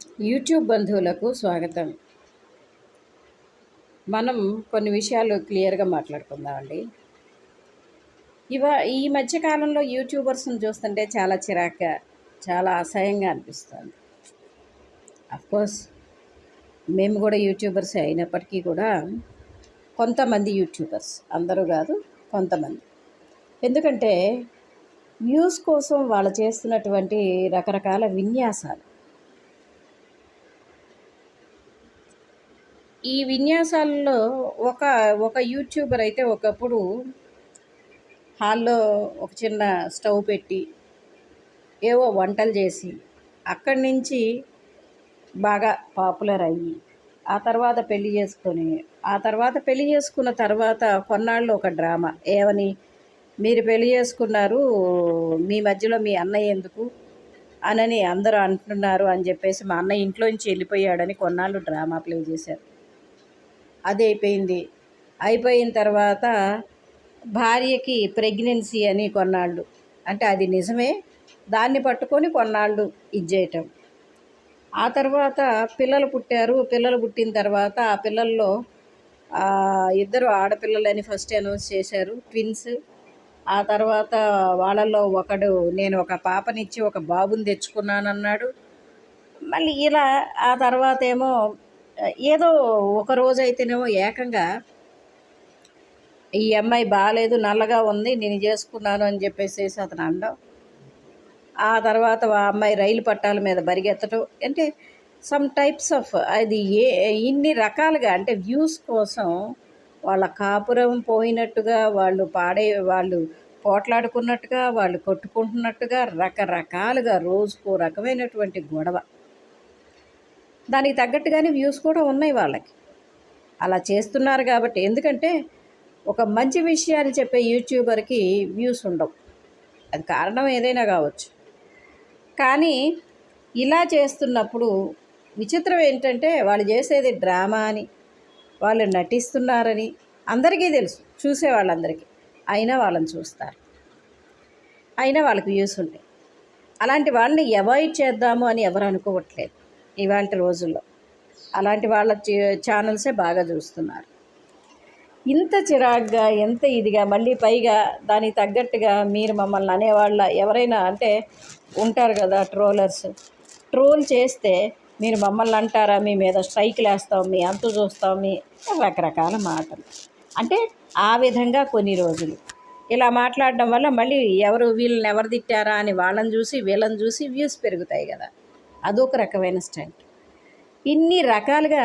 YouTube బంధువులకు స్వాగతం. మనం కొన్ని విషయాలు క్లియర్గా మాట్లాడుకుందామండి ఇవ ఈ మధ్యకాలంలో యూట్యూబర్స్ని చూస్తుంటే చాలా చిరాగ్గా చాలా అసహ్యంగా అనిపిస్తుంది. కోర్స్ మేము కూడా యూట్యూబర్స్ అయినప్పటికీ కూడా కొంతమంది యూట్యూబర్స్ అందరూ కాదు కొంతమంది. ఎందుకంటే వ్యూస్ కోసం వాళ్ళు చేస్తున్నటువంటి రకరకాల విన్యాసాలు ఈ విన్యాసాల్లో ఒక ఒక యూట్యూబర్ అయితే ఒకప్పుడు హాల్లో ఒక చిన్న స్టవ్ పెట్టి ఏవో వంటలు చేసి అక్కడి నుంచి బాగా పాపులర్ అయ్యి ఆ తర్వాత పెళ్ళి చేసుకొని ఆ తర్వాత పెళ్ళి చేసుకున్న తర్వాత కొన్నాళ్ళు ఒక డ్రామా. ఏమని? మీరు పెళ్ళి చేసుకున్నారు మీ మధ్యలో మీ అన్నయ్య ఎందుకు అనని అందరూ అంటున్నారు అని చెప్పేసి మా అన్నయ్య ఇంట్లోంచి వెళ్ళిపోయాడని కొన్నాళ్ళు డ్రామా ప్లే చేశారు. అది అయిపోయింది అయిపోయిన తర్వాత భార్యకి ప్రెగ్నెన్సీ అని కొన్నాళ్ళు. అంటే అది నిజమే. దాన్ని పట్టుకొని కొన్నాళ్ళు ఇచ్చేయటం ఆ తర్వాత పిల్లలు పుట్టారు. పిల్లలు పుట్టిన తర్వాత ఆ పిల్లల్లో ఇద్దరు ఆడపిల్లలని ఫస్ట్ అనౌన్స్ చేశారు. ట్విన్స్. ఆ తర్వాత వాళ్ళల్లో ఒకడు నేను ఒక పాపనిచ్చి ఒక బాబుని తెచ్చుకున్నానన్నాడు. మళ్ళీ ఇలా ఆ తర్వాత ఏమో ఏదో ఒక రోజు అయితేనేమో ఏకంగా ఈ అమ్మాయి బాగాలేదు నల్లగా ఉంది నేను చేసుకున్నాను అని చెప్పేసి అతను అనడం. ఆ తర్వాత ఆ అమ్మాయి రైలు పట్టాల మీద బరిగెత్తడం అంటే సమ్ టైప్స్ ఆఫ్ అది ఏ ఇన్ని రకాలుగా అంటే వ్యూస్ కోసం వాళ్ళ కాపురం పోయినట్టుగా వాళ్ళు పాడే వాళ్ళు పోట్లాడుకున్నట్టుగా వాళ్ళు కొట్టుకుంటున్నట్టుగా రకరకాలుగా రోజుకో రకమైనటువంటి గొడవ. దానికి తగ్గట్టుగానే వ్యూస్ కూడా ఉన్నాయి వాళ్ళకి. అలా చేస్తున్నారు కాబట్టి. ఎందుకంటే ఒక మంచి విషయాన్ని చెప్పే యూట్యూబర్కి వ్యూస్ ఉండవు. అది కారణం ఏదైనా కావచ్చు. కానీ ఇలా చేస్తున్నప్పుడు విచిత్రం ఏంటంటే వాళ్ళు చేసేది డ్రామా అని వాళ్ళు నటిస్తున్నారని అందరికీ తెలుసు. చూసే వాళ్ళందరికీ. అయినా వాళ్ళని చూస్తారు. అయినా వాళ్ళకి వ్యూస్ ఉంటాయి. అలాంటి వాళ్ళని అవాయిడ్ చేద్దాము అని ఎవరు అనుకోవట్లేదు. ఇవాళ రోజుల్లో. అలాంటి వాళ్ళ ఛానల్సే బాగా చూస్తున్నారు. ఇంత చిరాగ్గా ఎంత ఇదిగా మళ్ళీ పైగా దానికి తగ్గట్టుగా మీరు మమ్మల్ని అనేవాళ్ళ ఎవరైనా అంటే ఉంటారు కదా ట్రోలర్స్. ట్రోల్ చేస్తే మీరు మమ్మల్ని అంటారా? మీ మీద స్ట్రైక్లు వేస్తాం మీ అంతు చూస్తాం మీ రకరకాల మాటలు. అంటే ఆ విధంగా కొన్ని రోజులు. ఇలా మాట్లాడడం వల్ల మళ్ళీ ఎవరు వీళ్ళని ఎవరు తిట్టారా అని వాళ్ళని చూసి వీళ్ళని చూసి వ్యూస్ పెరుగుతాయి కదా. అదొక రకమైన స్టంట్ ఇన్ని రకాలుగా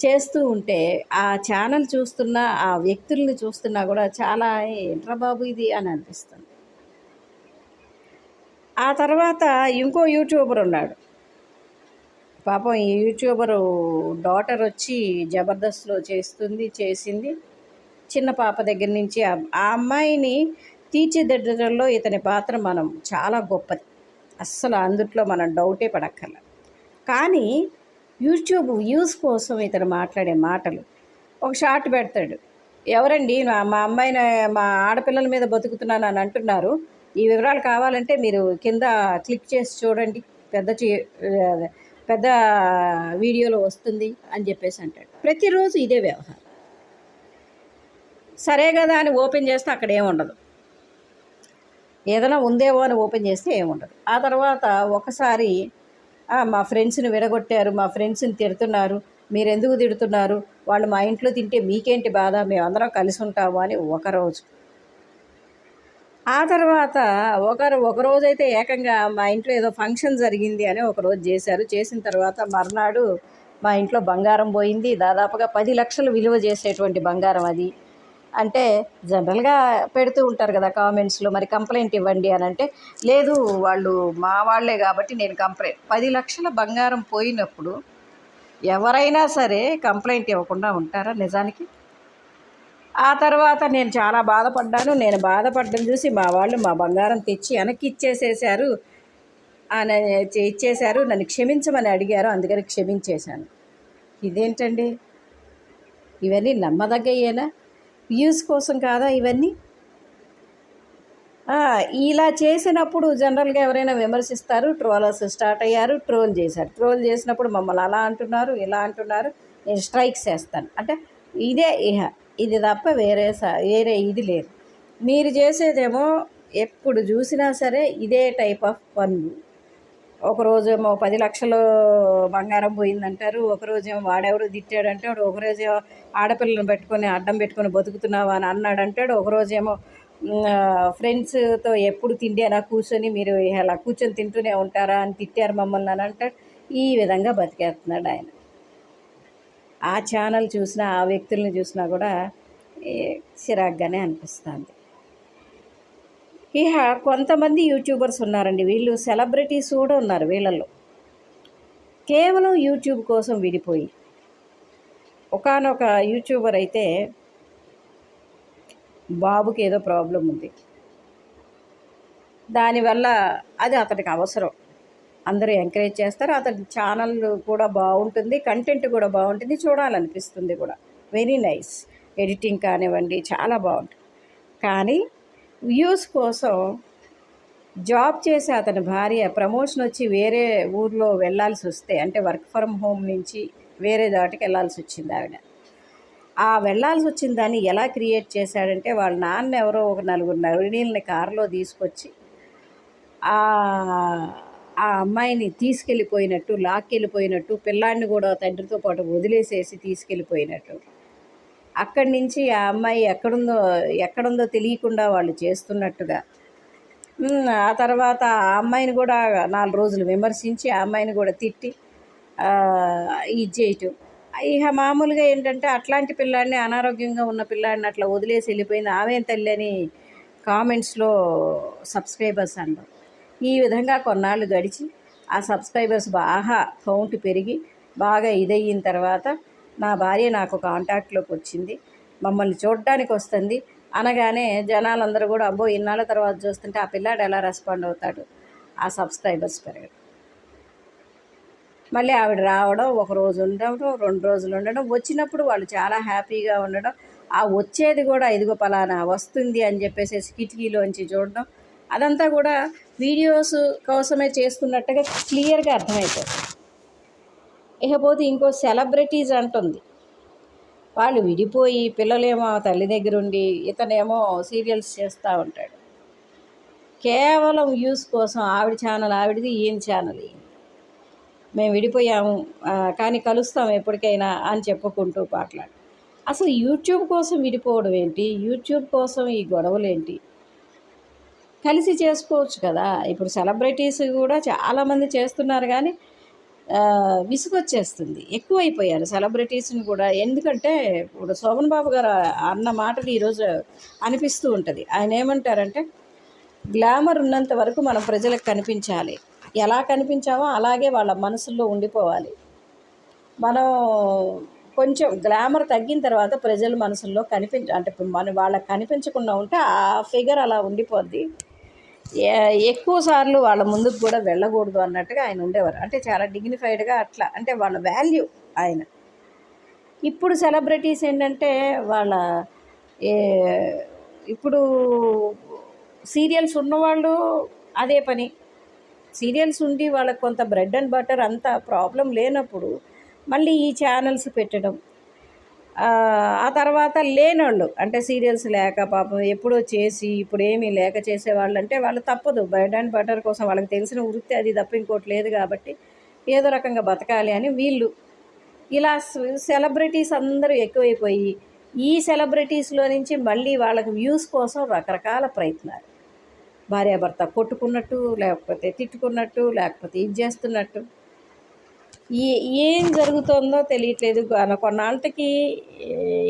చేస్తూ ఉంటే ఆ ఛానల్ చూస్తున్నా ఆ వ్యక్తుల్ని చూస్తున్నా కూడా చాలా ఏంట్రా బాబు ఇది అని అనిపిస్తుంది. ఆ తర్వాత ఇంకో యూట్యూబర్ ఉన్నాడు. పాపం ఈ యూట్యూబరు డాటర్ వచ్చి జబర్దస్త్లో చేస్తుంది చేసింది. చిన్న పాప దగ్గర నుంచి ఆ ఆ అమ్మాయిని తీర్చిదిద్దడంలో ఇతని పాత్ర మనం చాలా గొప్పది. అస్సలు అందుట్లో మనం డౌటే పడక్కర్ల. కానీ యూట్యూబ్ వ్యూస్ కోసం ఇతను మాట్లాడే మాటలు. ఒక షార్ట్ పెడతాడు. ఎవరండి? మా అమ్మాయిని మా ఆడపిల్లల మీద బతుకుతున్నాను అని అంటున్నారు. ఈ వివరాలు కావాలంటే మీరు కింద క్లిక్ చేసి చూడండి. పెద్ద చే- పెద్ద వీడియోలో వస్తుంది అని చెప్పేసి అంటాడు. ప్రతిరోజు ఇదే వ్యవహారం. సరే కదా అని ఓపెన్ చేస్తే అక్కడ ఏముండదు ఏదైనా ఉందేమో అని ఓపెన్ చేస్తే ఏముండదు. ఆ తర్వాత ఒకసారి మా ఫ్రెండ్స్ని విడగొట్టారు మా ఫ్రెండ్స్ని తిడుతున్నారు మీరు ఎందుకు తిడుతున్నారు? వాళ్ళు మా ఇంట్లో తింటే మీకేంటి బాధ? మేమందరం కలిసి ఉంటాము అని ఒకరోజు ఆ తర్వాత ఒకరు ఒకరోజు అయితే ఏకంగా మా ఇంట్లో ఏదో ఫంక్షన్ జరిగింది అని ఒకరోజు చేశారు. చేసిన తర్వాత మర్నాడు మా ఇంట్లో బంగారం పోయింది. దాదాపుగా పది లక్షలు విలువ చేసేటువంటి బంగారం అది. అంటే జనరల్గా పెడుతూ ఉంటారు కదా కామెంట్స్లో మరి కంప్లైంట్ ఇవ్వండి అని అంటే లేదు వాళ్ళు మా వాళ్ళే కాబట్టి నేను కంప్లైంట్ పది లక్షల బంగారం పోయినప్పుడు ఎవరైనా సరే కంప్లైంట్ ఇవ్వకుండా ఉంటారా నిజానికి? ఆ తర్వాత నేను చాలా బాధపడ్డాను. నేను బాధపడ్డం చూసి మా వాళ్ళు మా బంగారం తెచ్చి వెనక్కి ఇచ్చేసేసారు అని ఇచ్చేశారు. నన్ను క్షమించమని అడిగారు. అందుకని క్షమించేశాను. ఇదేంటండి? ఇవన్నీ నమ్మదగ్గయ్యేనా వ్యూస్ కోసం కాదా ఇవన్నీ? ఇలా చేసినప్పుడు జనరల్గా ఎవరైనా విమర్శిస్తారు ట్రోలర్స్ స్టార్ట్ అయ్యారు ట్రోల్ చేశారు. ట్రోల్ చేసినప్పుడు మమ్మల్ని అలా అంటున్నారు ఇలా అంటున్నారు నేను స్ట్రైక్స్ చేస్తాను. అంటే ఇదే ఇహ ఇది తప్ప వేరే స- వేరే ఇది లేదు. మీరు చేసేదేమో ఎప్పుడు చూసినా సరే ఇదే టైప్ ఆఫ్ పనులు. ఒకరోజేమో పది లక్షలు బంగారం పోయిందంటారు ఒకరోజేమో వాడెవడు తిట్టాడంటాడు ఒకరోజేమో ఆడపిల్లను పెట్టుకొని అడ్డం పెట్టుకొని బతుకుతున్నావా అని అన్నాడంటాడు ఒకరోజేమో ఫ్రెండ్స్తో ఎప్పుడు తిండేనా కూర్చొని మీరు ఇలా కూర్చొని తింటూనే ఉంటారా అని తిట్టారు మమ్మల్ని అని అంటాడు. ఈ విధంగా బతికేస్తున్నాడు ఆయన. ఆ ఛానల్ చూసినా ఆ వ్యక్తుల్ని చూసినా కూడా చిరాగ్గానే అనిపిస్తుంది. ఇక కొంతమంది యూట్యూబర్స్ ఉన్నారండి. వీళ్ళు సెలబ్రిటీస్ కూడా ఉన్నారు వీళ్ళల్లో. కేవలం యూట్యూబ్ కోసం విడిపోయి. ఒకానొక యూట్యూబర్ అయితే బాబుకి ఏదో ప్రాబ్లం ఉంది. దానివల్ల అది అతనికి అవసరం. అందరూ ఎంకరేజ్ చేస్తారు. అతని ఛానల్ కూడా బాగుంటుంది. కంటెంట్ కూడా బాగుంటుంది. చూడాలనిపిస్తుంది కూడా. Very nice. ఎడిటింగ్ కానివ్వండి చాలా బాగుంటుంది. కానీ వ్యూస్ కోసం జాబ్ చేసే అతని భార్య ప్రమోషన్ వచ్చి వేరే ఊర్లో వెళ్ళాల్సి వస్తే అంటే వర్క్ ఫ్రమ్ హోమ్ నుంచి వేరే దాటికి వెళ్ళాల్సి వచ్చింది ఆవిడ. ఆ వెళ్ళాల్సి వచ్చిన దాన్ని ఎలా క్రియేట్ చేశాడంటే వాళ్ళ నాన్న ఎవరో ఒక నలుగురు నరుణీల్ని కారులో తీసుకొచ్చి ఆ ఆ అమ్మాయిని తీసుకెళ్ళిపోయినట్టు లాక్కెళ్ళిపోయినట్టు పిల్లాడిని కూడా తండ్రితో పాటు వదిలేసేసి తీసుకెళ్ళిపోయినట్టు. అక్కడి నుంచి ఆ అమ్మాయి ఎక్కడుందో ఎక్కడుందో తెలియకుండా వాళ్ళు చేస్తున్నట్టుగా. ఆ తర్వాత ఆ అమ్మాయిని కూడా నాలుగు రోజులు విమర్శించి ఆ అమ్మాయిని కూడా తిట్టి ఇచ్చేయటం ఇది చేయటం. ఇక మామూలుగా ఏంటంటే అట్లాంటి పిల్లాడిని అనారోగ్యంగా ఉన్న పిల్లాడిని అట్లా వదిలేసి వెళ్ళిపోయింది ఆమె తల్లి అని కామెంట్స్లో సబ్స్క్రైబర్స్ అంటారు. ఈ విధంగా కొన్నాళ్ళు గడిచి ఆ సబ్స్క్రైబర్స్ బాగా కౌంట్ పెరిగి బాగా ఇదయిన తర్వాత నా భార్య నాకు కాంటాక్ట్లోకి వచ్చింది. మమ్మల్ని చూడడానికి వస్తుంది. అనగానే జనాలందరూ కూడా అబ్బో ఇన్నాళ్ళ తర్వాత చూస్తుంటే ఆ పిల్లాడు ఎలా రెస్పాండ్ అవుతాడు? ఆ సబ్స్క్రైబర్స్ పెరగడం. మళ్ళీ ఆవిడ రావడం ఒక రోజు ఉండడం రెండు రోజులు ఉండడం వచ్చినప్పుడు వాళ్ళు చాలా హ్యాపీగా ఉండడం ఆ వచ్చేది కూడా ఇదిగో పలానా వస్తుంది అని చెప్పేసి కిటికీలోంచి చూడడం అదంతా కూడా వీడియోస్ కోసమే చేస్తున్నట్టుగా క్లియర్గా అర్థమైపోతుంది. ఇకపోతే ఇంకో సెలబ్రిటీస్ అంటుంది. వాళ్ళు విడిపోయి పిల్లలేమో తల్లి దగ్గర ఉండి ఇతనేమో సీరియల్స్ చేస్తూ ఉంటాడు. కేవలం వ్యూస్ కోసం ఆవిడ ఛానల్ ఆవిడది ఈయన ఛానల్ మేము విడిపోయాము కానీ కలుస్తాం ఎప్పటికైనా అని చెప్పుకుంటూ పాటలాడు. అసలు యూట్యూబ్ కోసం విడిపోవడం ఏంటి? యూట్యూబ్ కోసం ఈ గొడవలు ఏంటి? కలిసి చేసుకోవచ్చు కదా. ఇప్పుడు సెలబ్రిటీస్ కూడా చాలామంది చేస్తున్నారు కానీ విసుగొచ్చేస్తుంది. ఎక్కువైపోయారు సెలబ్రిటీస్ని కూడా. ఎందుకంటే ఇప్పుడు శోభన్ బాబు గారు అన్న మాటలు ఈరోజు అనిపిస్తూ ఉంటుంది. ఆయన ఏమంటారంటే గ్లామర్ ఉన్నంత వరకు మనం ప్రజలకు కనిపించాలి. ఎలా కనిపించామో అలాగే వాళ్ళ మనసుల్లో ఉండిపోవాలి. మనం కొంచెం గ్లామర్ తగ్గిన తర్వాత ప్రజల మనసుల్లో కనిపించ అంటే మనం మన వాళ్ళకి కనిపించకుండా ఉంటే ఆ ఫిగర్ అలా ఉండిపోద్ది. ఎక్కువ సార్లు వాళ్ళ ముందుకు కూడా వెళ్ళకూడదు అన్నట్టుగా ఆయన ఉండేవారు. అంటే చాలా డిగ్నిఫైడ్గా అట్లా అంటే వాళ్ళ వాల్యూ ఆయన. ఇప్పుడు సెలబ్రిటీస్ ఏంటంటే వాళ్ళ ఇప్పుడు సీరియల్స్ ఉన్నవాళ్ళు అదే పని. సీరియల్స్ ఉండి వాళ్ళకి కొంత బ్రెడ్ అండ్ బటర్ అంత ప్రాబ్లం లేనప్పుడు మళ్ళీ ఈ ఛానల్స్ పెట్టడం ఆ తర్వాత లేనోళ్ళు అంటే సీరియల్స్ లేక పాపం ఎప్పుడో చేసి ఇప్పుడు ఏమీ లేక చేసేవాళ్ళు అంటే వాళ్ళు తప్పదు. బ్రెడ్ అండ్ బటర్ కోసం వాళ్ళకి తెలిసిన వృత్తి అది తప్ప ఇంకోటి లేదు కాబట్టి ఏదో రకంగా బతకాలి అని వీళ్ళు. ఇలా సెలబ్రిటీస్ అందరూ ఎక్కువైపోయి ఈ సెలబ్రిటీస్లో నుంచి మళ్ళీ వాళ్ళకి వ్యూస్ కోసం రకరకాల ప్రయత్నాలు. భార్యాభర్త కొట్టుకున్నట్టు లేకపోతే తిట్టుకున్నట్టు లేకపోతే ఇది చేస్తున్నట్టు. ఏ ఏం జరుగుతుందో తెలియట్లేదు. కొన్నాళ్ళకి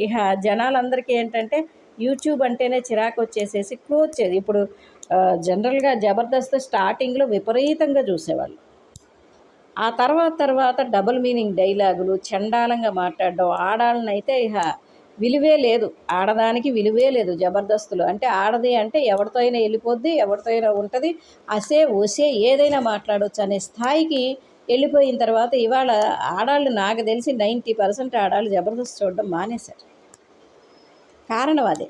ఇక జనాలందరికీ ఏంటంటే యూట్యూబ్ అంటేనే చిరాకు వచ్చేసేసి క్లోజ్ చేది. ఇప్పుడు జనరల్గా జబర్దస్త్ స్టార్టింగ్లో విపరీతంగా చూసేవాళ్ళు. ఆ తర్వాత తర్వాత డబుల్ మీనింగ్ డైలాగులు చండాలంగా మాట్లాడడం ఆడాలని అయితే ఇక విలువే లేదు. ఆడదానికి విలువే లేదు జబర్దస్తులు. అంటే ఆడది అంటే ఎవరితో అయినా వెళ్ళిపోద్ది ఎవరితో అయినా ఉంటుంది. అసే ఒసే ఏదైనా మాట్లాడవచ్చు అనే స్థాయికి వెళ్ళిపోయిన తర్వాత ఇవాళ ఆడాళ్ళు నాకు తెలిసి నైంటీ పర్సెంట్ ఆడాళ్ళు జబర్దస్త్ చూడడం మానేశారు. కారణం అదే.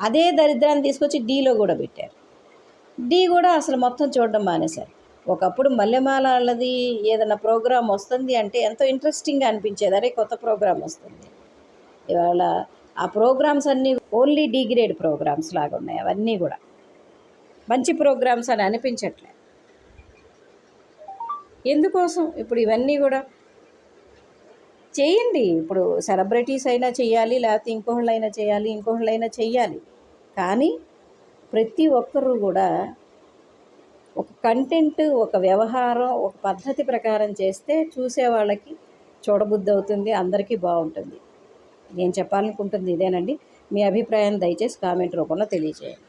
అదే దరిద్రాన్ని తీసుకొచ్చి డీలో కూడా పెట్టారు. డి కూడా అసలు మొత్తం చూడడం మానేశారు. ఒకప్పుడు మల్లెమాల వాళ్ళది ఏదైనా ప్రోగ్రామ్ వస్తుంది అంటే ఎంతో ఇంట్రెస్టింగ్గా అనిపించేది. అరే కొత్త ప్రోగ్రామ్ వస్తుంది. ఇవాళ ఆ ప్రోగ్రామ్స్ అన్నీ ఓన్లీ డిగ్రేడ్ ప్రోగ్రామ్స్ లాగా ఉన్నాయి. అవన్నీ కూడా. మంచి ప్రోగ్రామ్స్ అని అనిపించట్లేదు. ఎందుకోసం? ఇప్పుడు ఇవన్నీ కూడా చేయండి. ఇప్పుడు సెలబ్రిటీస్ అయినా చేయాలి లేకపోతే ఇంకొకళ్ళైనా చేయాలి ఇంకొకళ్ళైనా చేయాలి కానీ ప్రతి ఒక్కరూ కూడా ఒక కంటెంట్ ఒక వ్యవహారం ఒక పద్ధతి ప్రకారం చేస్తే చూసే వాళ్ళకి చూడబుద్ధి అవుతుంది అందరికీ బాగుంటుంది. నేను చెప్పాలనుకుంటుంది ఇదేనండి. మీ అభిప్రాయం దయచేసి కామెంట్ రూపంలో తెలియజేయండి.